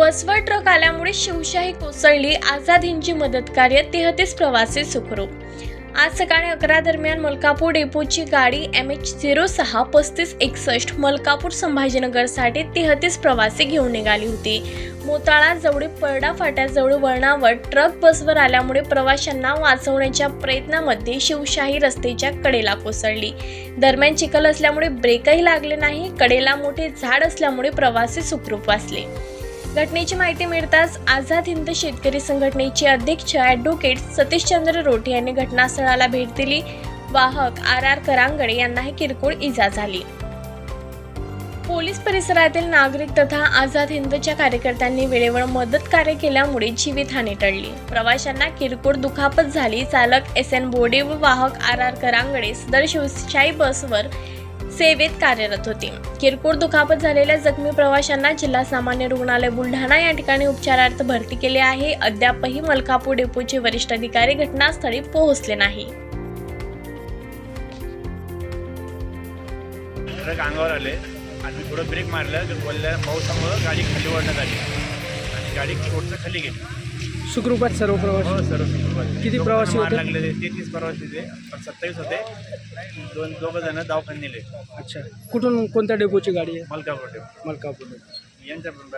बसवर ट्रक आल्यामुळे शिवशाही कोसळली. आझाद हिंदची मदत कार्य तेहतीस प्रवासी सुखरूप. आज सकाळी अकरा दरम्यान मलकापूर डेपोची गाडी एम एच झिरो सहा पस्तीस एकसष्ट मलकापूर संभाजीनगरसाठी तेहतीस प्रवासी घेऊन निघाली होती. मोताळा जवळ परडा फाट्याजवळ वळणावर ट्रक बसवर आल्यामुळे प्रवाशांना वाचवण्याच्या प्रयत्नामध्ये शिवशाही रस्त्याच्या कडेला कोसळली. दरम्यान चिखल असल्यामुळे ब्रेकही लागले नाही. कडेला मोठे झाड असल्यामुळे प्रवासी सुखरूप वाचले. घटनेची माहिती मिळताच आझाद हिंद शेतकरी संघटनेचे अध्यक्ष ॲडव्होकेट सतीशचंद्र रोटे यांनी घटनास्थळाला भेट दिली. वाहक आर आर करांगडे यांनाही किरकोळ इजा झाली. पोलीस परिसरातील नागरिक तथा आझाद हिंदच्या कार्यकर्त्यांनी वेळेवर मदत कार्य केल्यामुळे जीवितहानी टळली. प्रवाशांना किरकोळ दुखापत झाली. चालक एस एन बोडे व वाहक आर आर करांगडे सदर शिवशाही बसवर सेवेत कार्यरत होती. किरकोळ दुखापत झालेल्या जखमी प्रवाशांना जिल्हा सामान्य रुग्णालय बुलढाणा या ठिकाणी उपचारार्थ भरती केले आहे. अद्यापही मलकापूर डेपोचे वरिष्ठ अधिकारी घटनास्थळी पोहोचले नाही. ट्रक अंगावर आले. आणि मी थोडं ब्रेक मारलं तर बोलल्या पावसामुळं गाडी खाली ओढण्यात आली. आणि गाडी रोडचं खाली गेली. सुखरूपात सर्व प्रवासी. हो सर्व किती प्रवासी होते? लागलेले तेहतीस प्रवासी होते पण सत्तावीस होते. दोन दोघं जण दवाखान्यात नेले. अच्छा. कुठून कोणत्या डेपोची गाडी आहे? मलकापूर मलकापूर यांच्या पण